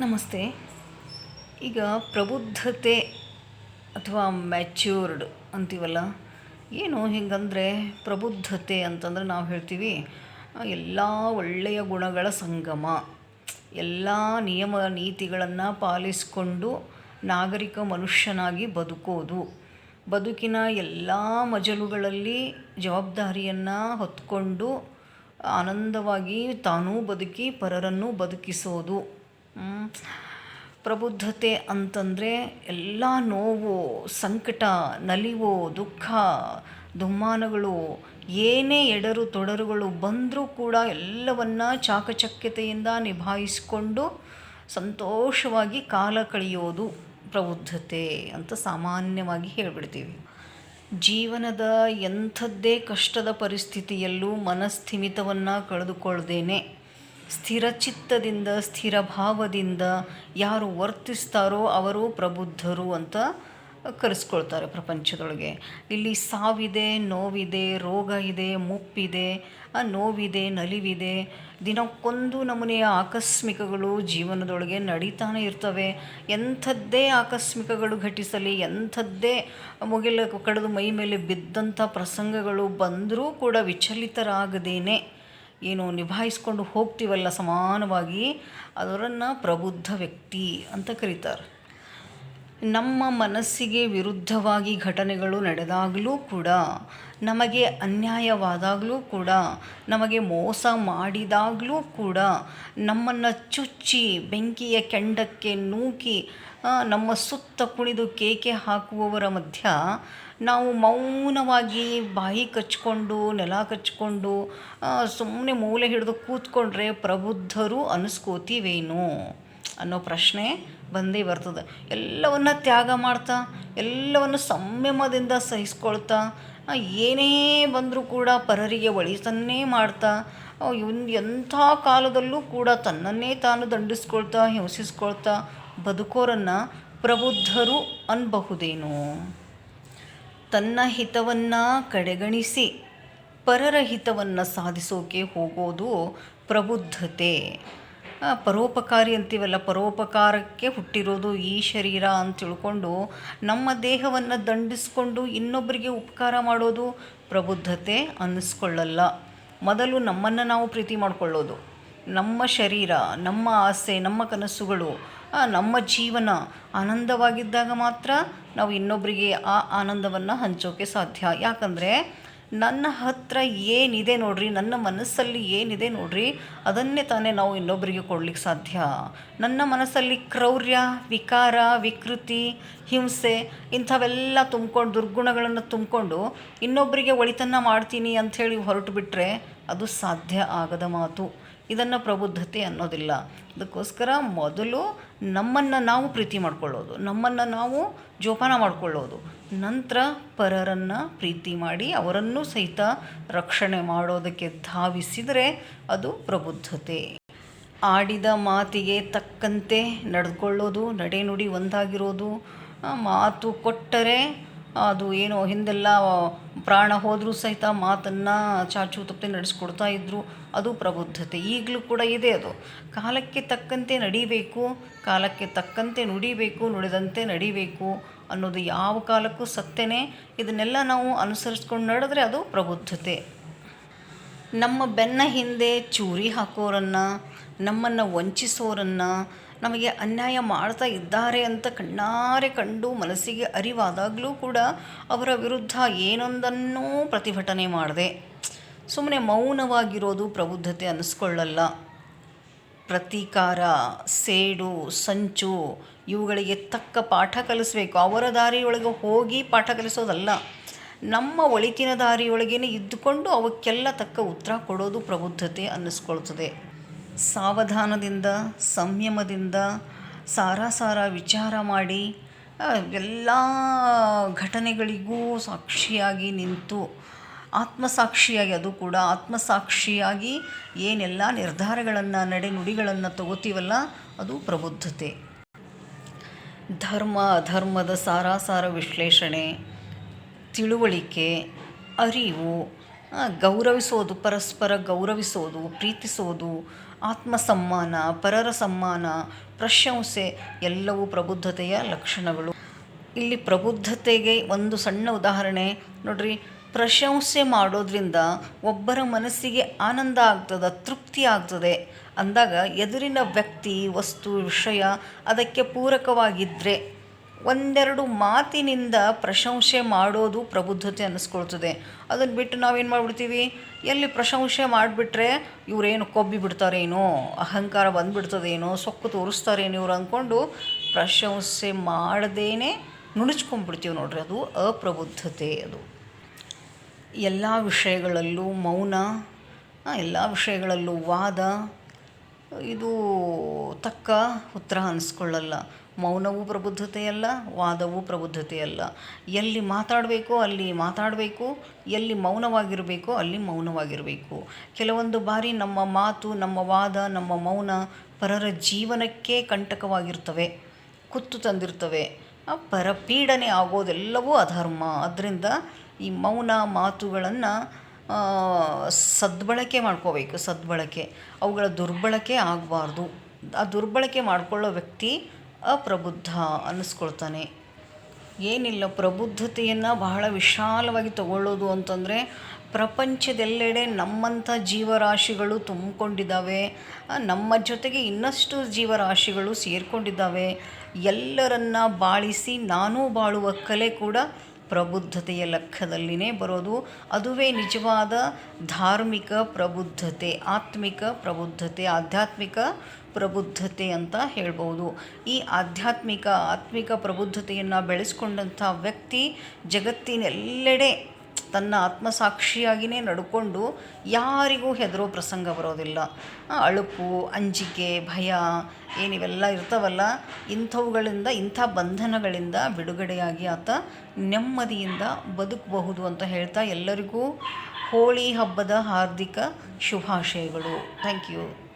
ನಮಸ್ತೆ. ಈಗ ಪ್ರಬುದ್ಧತೆ ಅಥವಾ ಮ್ಯಾಚ್ಯೂರ್ಡ್ ಅಂತೀವಲ್ಲ, ಏನು ಹಿಂಗಂದರೆ ಪ್ರಬುದ್ಧತೆ ಅಂತಂದ್ರೆ ನಾವು ಹೇಳ್ತೀವಿ, ಎಲ್ಲ ಒಳ್ಳೆಯ ಗುಣಗಳ ಸಂಗಮ. ಎಲ್ಲ ನಿಯಮ ನೀತಿಗಳನ್ನು ಪಾಲಿಸಿಕೊಂಡು ನಾಗರಿಕ ಮನುಷ್ಯನಾಗಿ ಬದುಕೋದು. ಬದುಕಿನ ಎಲ್ಲ ಮಜಲುಗಳಲ್ಲಿ ಜವಾಬ್ದಾರಿಯನ್ನು ಹೊತ್ಕೊಂಡು ಆನಂದವಾಗಿ ತಾನೂ ಬದುಕಿ ಪರರನ್ನು ಬದುಕಿಸೋದು. ಪ್ರಬುದ್ಧತೆ ಅಂತಂದರೆ ಎಲ್ಲ ನೋವು, ಸಂಕಟ, ನಲಿವು, ದುಃಖ, ದುಮ್ಮಾನಗಳು, ಏನೇ ಎಡರು ತೊಡರುಗಳು ಬಂದರೂ ಕೂಡ ಎಲ್ಲವನ್ನು ಚಾಕಚಕ್ಯತೆಯಿಂದ ನಿಭಾಯಿಸಿಕೊಂಡು ಸಂತೋಷವಾಗಿ ಕಾಲ ಕಳೆಯೋದು ಪ್ರಬುದ್ಧತೆ ಅಂತ ಸಾಮಾನ್ಯವಾಗಿ ಹೇಳಿಬಿಡ್ತೀವಿ. ಜೀವನದ ಎಂಥದ್ದೇ ಕಷ್ಟದ ಪರಿಸ್ಥಿತಿಯಲ್ಲೂ ಮನಸ್ಥಿಮಿತವನ್ನು ಕಳೆದುಕೊಳ್ಳದೇನೆ ಸ್ಥಿರಚಿತ್ತದಿಂದ ಸ್ಥಿರ ಭಾವದಿಂದ ಯಾರು ವರ್ತಿಸ್ತಾರೋ ಅವರು ಪ್ರಬುದ್ಧರು ಅಂತ ಕರೆಸ್ಕೊಳ್ತಾರೆ ಪ್ರಪಂಚದೊಳಗೆ. ಇಲ್ಲಿ ಸಾವಿದೆ, ನೋವಿದೆ, ರೋಗ ಇದೆ, ಮುಪ್ಪಿದೆ ನೋವಿದೆ, ನಲಿವಿದೆ. ದಿನಕ್ಕೊಂದು ನಮೂನೆಯ ಆಕಸ್ಮಿಕಗಳು ಜೀವನದೊಳಗೆ ನಡೀತಾನೆ ಇರ್ತವೆ. ಎಂಥದ್ದೇ ಆಕಸ್ಮಿಕಗಳು ಘಟಿಸಲಿ, ಎಂಥದ್ದೇ ಮುಗಿಲ, ಕಡಿದು ಮೈ ಮೇಲೆ ಬಿದ್ದಂಥ ಪ್ರಸಂಗಗಳು ಬಂದರೂ ಕೂಡ ವಿಚಲಿತರಾಗದೇನೆ. ಏನು ನಿಭಾಯಿಸ್ಕೊಂಡು ಹೋಗ್ತೀವಲ್ಲ ಸಮಾನವಾಗಿ, ಅದರನ್ನು ಪ್ರಬುದ್ಧ ವ್ಯಕ್ತಿ ಅಂತ ಕರೀತಾರೆ. ನಮ್ಮ ಮನಸ್ಸಿಗೆ ವಿರುದ್ಧವಾಗಿ ಘಟನೆಗಳು ನಡೆದಾಗಲೂ ಕೂಡ, ನಮಗೆ ಅನ್ಯಾಯವಾದಾಗಲೂ ಕೂಡ, ನಮಗೆ ಮೋಸ ಮಾಡಿದಾಗಲೂ ಕೂಡ, ನಮ್ಮನ್ನು ಚುಚ್ಚಿ ಬೆಂಕಿಯ ಕೆಂಡಕ್ಕೆ ನೂಕಿ ನಮ್ಮ ಸುತ್ತ ಕುಣಿದು ಕೇಕೆ ಹಾಕುವವರ ಮಧ್ಯ ನಾವು ಮೌನವಾಗಿ ಬಾಯಿ ಕಚ್ಕೊಂಡು, ನೆಲ ಕಚ್ಕೊಂಡು ಸುಮ್ಮನೆ ಮೂಲೆ ಹಿಡಿದು ಕೂತ್ಕೊಂಡ್ರೆ ಪ್ರಬುದ್ಧರು ಅನಿಸ್ಕೋತೀವೇನು? ಅನ್ನೋ ಪ್ರಶ್ನೆ ಬಂದೇ ಬರ್ತದೆ. ಎಲ್ಲವನ್ನ ತ್ಯಾಗ ಮಾಡ್ತಾ, ಎಲ್ಲವನ್ನು ಸಂಯಮದಿಂದ ಸಹಿಸ್ಕೊಳ್ತಾ ಏನೇ ಬಂದರೂ ಕೂಡ ಪರರಿಗೆ ಒಳಿತನ್ನೇ ಮಾಡ್ತಾ ಇವ್ನ್ ಎಂಥ ಕಾಲದಲ್ಲೂ ಕೂಡ ತನ್ನನ್ನೇ ತಾನು ದಂಡಿಸ್ಕೊಳ್ತಾ, ಹಿಂಸಿಸ್ಕೊಳ್ತಾ ಬದುಕೋರನ್ನು ಪ್ರಬುದ್ಧರು ಅನ್ಬಹುದೇನೋ. ತನ್ನ ಹಿತವನ್ನು ಕಡೆಗಣಿಸಿ ಪರರ ಹಿತವನ್ನು ಸಾಧಿಸೋಕೆ ಹೋಗೋದು ಪ್ರಬುದ್ಧತೆ. ಪರೋಪಕಾರಿ ಅಂತೀವಲ್ಲ, ಪರೋಪಕಾರಕ್ಕೆ ಹುಟ್ಟಿರೋದು ಈ ಶರೀರ ಅಂತ ತಿಳ್ಕೊಂಡು ನಮ್ಮ ದೇಹವನ್ನು ದಂಡಿಸ್ಕೊಂಡು ಇನ್ನೊಬ್ಬರಿಗೆ ಉಪಕಾರ ಮಾಡೋದು ಪ್ರಬುದ್ಧತೆ ಅನ್ನಿಸ್ಕೊಳ್ಳಲ್ಲ. ಮೊದಲು ನಮ್ಮನ್ನು ನಾವು ಪ್ರೀತಿ ಮಾಡಿಕೊಳ್ಳೋದು. ನಮ್ಮ ಶರೀರ, ನಮ್ಮ ಆಸೆ, ನಮ್ಮ ಕನಸುಗಳು ನಮ್ಮ ಜೀವನ ಆನಂದವಾಗಿದ್ದಾಗ ಮಾತ್ರ ನಾವು ಇನ್ನೊಬ್ಬರಿಗೆ ಆ ಆನಂದವನ್ನು ಹಂಚೋಕೆ ಸಾಧ್ಯ. ಯಾಕಂದರೆ ನನ್ನ ಹತ್ರ ಏನಿದೆ ನೋಡ್ರಿ, ನನ್ನ ಮನಸ್ಸಲ್ಲಿ ಏನಿದೆ ನೋಡ್ರಿ, ಅದನ್ನೇ ತಾನೇ ನಾವು ಇನ್ನೊಬ್ಬರಿಗೆ ಕೊಡ್ಲಿಕ್ಕೆ ಸಾಧ್ಯ. ನನ್ನ ಮನಸ್ಸಲ್ಲಿ ಕ್ರೌರ್ಯ, ವಿಕಾರ, ವಿಕೃತಿ, ಹಿಂಸೆ, ಇಂಥವೆಲ್ಲ ತುಂಬ್ಕೊಂಡು, ದುರ್ಗುಣಗಳನ್ನು ತುಂಬಿಕೊಂಡು ಇನ್ನೊಬ್ಬರಿಗೆ ಒಳಿತನ್ನ ಮಾಡ್ತೀನಿ ಅಂಥೇಳಿ ಹೊರಟು ಬಿಟ್ಟರೆ ಅದು ಸಾಧ್ಯ ಆಗದ ಮಾತು. ಇದನ್ನು ಪ್ರಬುದ್ಧತೆ ಅನ್ನೋದಿಲ್ಲ. ಅದಕ್ಕೋಸ್ಕರ ಮೊದಲು ನಮ್ಮನ್ನು ನಾವು ಪ್ರೀತಿ ಮಾಡ್ಕೊಳ್ಳೋದು, ನಮ್ಮನ್ನು ನಾವು ಜೋಪಾನ ಮಾಡ್ಕೊಳ್ಳೋದು. ನಂತರ ಪರರನ್ನು ಪ್ರೀತಿ ಮಾಡಿ ಅವರನ್ನು ಸಹಿತ ರಕ್ಷಣೆ ಮಾಡೋದಕ್ಕೆ ಧಾವಿಸಿದರೆ ಅದು ಪ್ರಬುದ್ಧತೆ. ಆಡಿದ ಮಾತಿಗೆ ತಕ್ಕಂತೆ ನಡೆದುಕೊಳ್ಳೋದು, ನಡೆನುಡಿ ಒಂದಾಗಿರೋದು ಮಾತು ಕೊಟ್ಟರೆ ಅದು ಏನೋ ಹಿಂದೆಲ್ಲ ಪ್ರಾಣ ಹೋದರೂ ಸಹಿತ ಮಾತನ್ನು ಚಾಚು ತಪ್ಪದೆ ನಡೆಸ್ಕೊಡ್ತಾ ಇದ್ದರು ಅದು ಪ್ರಬುದ್ಧತೆ. ಈಗಲೂ ಕೂಡ ಇದೆ ಅದು. ಕಾಲಕ್ಕೆ ತಕ್ಕಂತೆ ನಡಿಬೇಕು, ಕಾಲಕ್ಕೆ ತಕ್ಕಂತೆ ನುಡಿಬೇಕು, ನುಡಿದಂತೆ ನಡಿಬೇಕು. ಅನ್ನೋದು ಯಾವ ಕಾಲಕ್ಕೂ ಸತ್ಯನೇ. ಇದನ್ನೆಲ್ಲ ನಾವು ಅನುಸರಿಸ್ಕೊಂಡು ನಡೆದ್ರೆ ಅದು ಪ್ರಬುದ್ಧತೆ. ನಮ್ಮ ಬೆನ್ನ ಹಿಂದೆ ಚೂರಿ ಹಾಕೋರನ್ನು, ನಮ್ಮನ್ನು ವಂಚಿಸೋರನ್ನು, ನಮಗೆ ಅನ್ಯಾಯ ಮಾಡ್ತಾ ಇದ್ದಾರೆ ಅಂತ ಕಣ್ಣಾರೆ ಕಂಡು ಮನಸ್ಸಿಗೆ ಅರಿವಾದಾಗಲೂ ಕೂಡ ಅವರ ವಿರುದ್ಧ ಏನೊಂದನ್ನೂ ಪ್ರತಿಭಟನೆ ಮಾಡದೆ. ಸುಮ್ಮನೆ ಮೌನವಾಗಿರೋದು ಪ್ರಬುದ್ಧತೆ ಅನ್ನಿಸ್ಕೊಳ್ಳಲ್ಲ ಪ್ರತೀಕಾರ, ಸೇಡು, ಸಂಚು, ಇವುಗಳಿಗೆ ತಕ್ಕ ಪಾಠ ಕಲಿಸಬೇಕು. ಅವರ ದಾರಿಯೊಳಗೆ ಹೋಗಿ ಪಾಠ ಕಲಿಸೋದಲ್ಲ. ನಮ್ಮ ಒಳಿತಿನ ದಾರಿಯೊಳಗೇನೆ ಇದ್ದುಕೊಂಡು ಅವಕ್ಕೆಲ್ಲ ತಕ್ಕ ಉತ್ತರ ಕೊಡೋದು ಪ್ರಬುದ್ಧತೆ ಅನ್ನಿಸ್ಕೊಳ್ತದೆ. ಸಾವಧಾನದಿಂದ, ಸಂಯಮದಿಂದ ಸಾರಾಸಾರ ವಿಚಾರ ಮಾಡಿ ಎಲ್ಲ ಘಟನೆಗಳಿಗೂ ಸಾಕ್ಷಿಯಾಗಿ ನಿಂತು ಆತ್ಮಸಾಕ್ಷಿಯಾಗಿ ಅದು ಕೂಡ ಆತ್ಮಸಾಕ್ಷಿಯಾಗಿ ಏನೆಲ್ಲ ನಿರ್ಧಾರಗಳನ್ನು ನಡೆನುಡಿಗಳನ್ನು ತಗೋತೀವಲ್ಲ ಅದು ಪ್ರಬುದ್ಧತೆ. ಧರ್ಮ, ಅಧರ್ಮದ ಸಾರಾಸಾರ ವಿಶ್ಲೇಷಣೆ, ತಿಳುವಳಿಕೆ, ಅರಿವು ಗೌರವಿಸೋದು, ಪರಸ್ಪರ ಗೌರವಿಸೋದು, ಪ್ರೀತಿಸೋದು, ಆತ್ಮಸಮ್ಮಾನ ಪರರ ಸಮ್ಮಾನ ಪ್ರಶಂಸೆ ಎಲ್ಲವೂ ಪ್ರಬುದ್ಧತೆಯ ಲಕ್ಷಣಗಳು. ಇಲ್ಲಿ ಪ್ರಬುದ್ಧತೆಗೆ ಒಂದು ಸಣ್ಣ ಉದಾಹರಣೆ ನೋಡ್ರಿ. ಪ್ರಶಂಸೆ ಮಾಡೋದ್ರಿಂದ ಒಬ್ಬರ ಮನಸ್ಸಿಗೆ ಆನಂದ ಆಗ್ತದೆ, ತೃಪ್ತಿ ಆಗ್ತದೆ. ಅಂದಾಗ ಎದುರಿನ ವ್ಯಕ್ತಿ, ವಸ್ತು, ವಿಷಯ ಅದಕ್ಕೆ ಪೂರಕವಾಗಿದ್ದರೆ ಒಂದೆರಡು ಮಾತಿನಿಂದ ಪ್ರಶಂಸೆ ಮಾಡೋದು ಪ್ರಬುದ್ಧತೆ ಅನ್ನಿಸ್ಕೊಳ್ತದೆ. ಅದನ್ನು ಬಿಟ್ಟು ನಾವೇನು ಮಾಡಿಬಿಡ್ತೀವಿ? ಎಲ್ಲಿ ಪ್ರಶಂಸೆ ಮಾಡಿಬಿಟ್ರೆ ಇವರೇನು ಕೊಬ್ಬಿ ಬಿಡ್ತಾರೇನೋ, ಅಹಂಕಾರ ಬಂದುಬಿಡ್ತದೇನೋ, ಸೊಕ್ಕು ತೋರಿಸ್ತಾರೇನೋ ಇವ್ರು ಅಂದ್ಕೊಂಡು ಪ್ರಶಂಸೆ ಮಾಡದೇನೆ ನುಣುಚ್ಕೊಂಡ್ಬಿಡ್ತೀವಿ ನೋಡ್ರಿ. ಅದು ಅಪ್ರಬುದ್ಧತೆ ಅದು. ಎಲ್ಲ ವಿಷಯಗಳಲ್ಲೂ ಮೌನ ಎಲ್ಲ ವಿಷಯಗಳಲ್ಲೂ ವಾದ, ಇದು ತಕ್ಕ ಉತ್ತರ ಅನಿಸ್ಕೊಳ್ಳಲ್ಲ. ಮೌನವೂ ಪ್ರಬುದ್ಧತೆಯಲ್ಲ, ವಾದವೂ ಪ್ರಬುದ್ಧತೆಯಲ್ಲ. ಎಲ್ಲಿ ಮಾತಾಡಬೇಕೋ ಅಲ್ಲಿ ಮಾತಾಡಬೇಕು, ಎಲ್ಲಿ ಮೌನವಾಗಿರಬೇಕೋ ಅಲ್ಲಿ ಮೌನವಾಗಿರಬೇಕು. ಕೆಲವೊಂದು ಬಾರಿ ನಮ್ಮ ಮಾತು, ನಮ್ಮ ವಾದ, ನಮ್ಮ ಮೌನ ಪರರ ಜೀವನಕ್ಕೆ ಕಂಟಕವಾಗಿರ್ತವೆ, ಕುತ್ತು ತಂದಿರ್ತವೆ. ಆ, ಪರಪೀಡನೆ ಆಗೋದೆಲ್ಲವೂ ಅಧರ್ಮ. ಅದರಿಂದ ಈ ಮೌನ ಮಾತುಗಳನ್ನು ಸದ್ಬಳಕೆ ಮಾಡ್ಕೋಬೇಕು, ಸದ್ಬಳಕೆ. ಅವುಗಳ ದುರ್ಬಳಕೆ ಆಗಬಾರ್ದು. ಆ ದುರ್ಬಳಕೆ ಮಾಡಿಕೊಳ್ಳೋ ವ್ಯಕ್ತಿ ಅಪ್ರಬುದ್ಧ ಅನ್ನಿಸ್ಕೊಳ್ತಾನೆ. ಏನಿಲ್ಲ, ಪ್ರಬುದ್ಧತೆಯನ್ನು ಬಹಳ ವಿಶಾಲವಾಗಿ ತಗೊಳ್ಳೋದು ಅಂತಂದರೆ, ಪ್ರಪಂಚದೆಲ್ಲೆಡೆ ನಮ್ಮಂಥ ಜೀವರಾಶಿಗಳು ತುಂಬಿಕೊಂಡಿದ್ದಾವೆ ನಮ್ಮ ಜೊತೆಗೆ ಇನ್ನಷ್ಟು ಜೀವರಾಶಿಗಳು ಸೇರಿಕೊಂಡಿದ್ದಾವೆ. ಎಲ್ಲರನ್ನ ಬಾಳಿಸಿ, ನಾನು ಬಾಳುವ ಕಲೆ ಕೂಡ ಪ್ರಬುದ್ಧತೆಯ ಲೆಕ್ಕದಲ್ಲಿನೇ ಬರೋದು. ಅದುವೇ ನಿಜವಾದ ಧಾರ್ಮಿಕ ಪ್ರಬುದ್ಧತೆ, ಆತ್ಮಿಕ ಪ್ರಬುದ್ಧತೆ, ಆಧ್ಯಾತ್ಮಿಕ ಪ್ರಬುದ್ಧತೆ ಅಂತ ಹೇಳ್ಬೋದು. ಈ ಆಧ್ಯಾತ್ಮಿಕ, ಆತ್ಮಿಕ ಪ್ರಬುದ್ಧತೆಯನ್ನು ಬೆಳೆಸ್ಕೊಂಡಂಥ ವ್ಯಕ್ತಿ ಜಗತ್ತಿನೆಲ್ಲೆಡೆ ತನ್ನ ಆತ್ಮಸಾಕ್ಷಿಯಾಗಿಯೇ ನಡ್ಕೊಂಡು ಯಾರಿಗೂ ಹೆದರೋ ಪ್ರಸಂಗ ಬರೋದಿಲ್ಲ. ಅಳುಪು, ಅಂಜಿಕೆ, ಭಯ ಏನಿವೆಲ್ಲ ಇರ್ತಾವಲ್ಲ, ಇಂಥವುಗಳಿಂದ, ಇಂಥ ಬಂಧನಗಳಿಂದ ಬಿಡುಗಡೆಯಾಗಿ ಆತ ನೆಮ್ಮದಿಯಿಂದ ಬದುಕಬಹುದು ಅಂತ ಹೇಳ್ತಾ ಎಲ್ಲರಿಗೂ ಹೋಳಿ ಹಬ್ಬದ ಹಾರ್ದಿಕ ಶುಭಾಶಯಗಳು. Thank you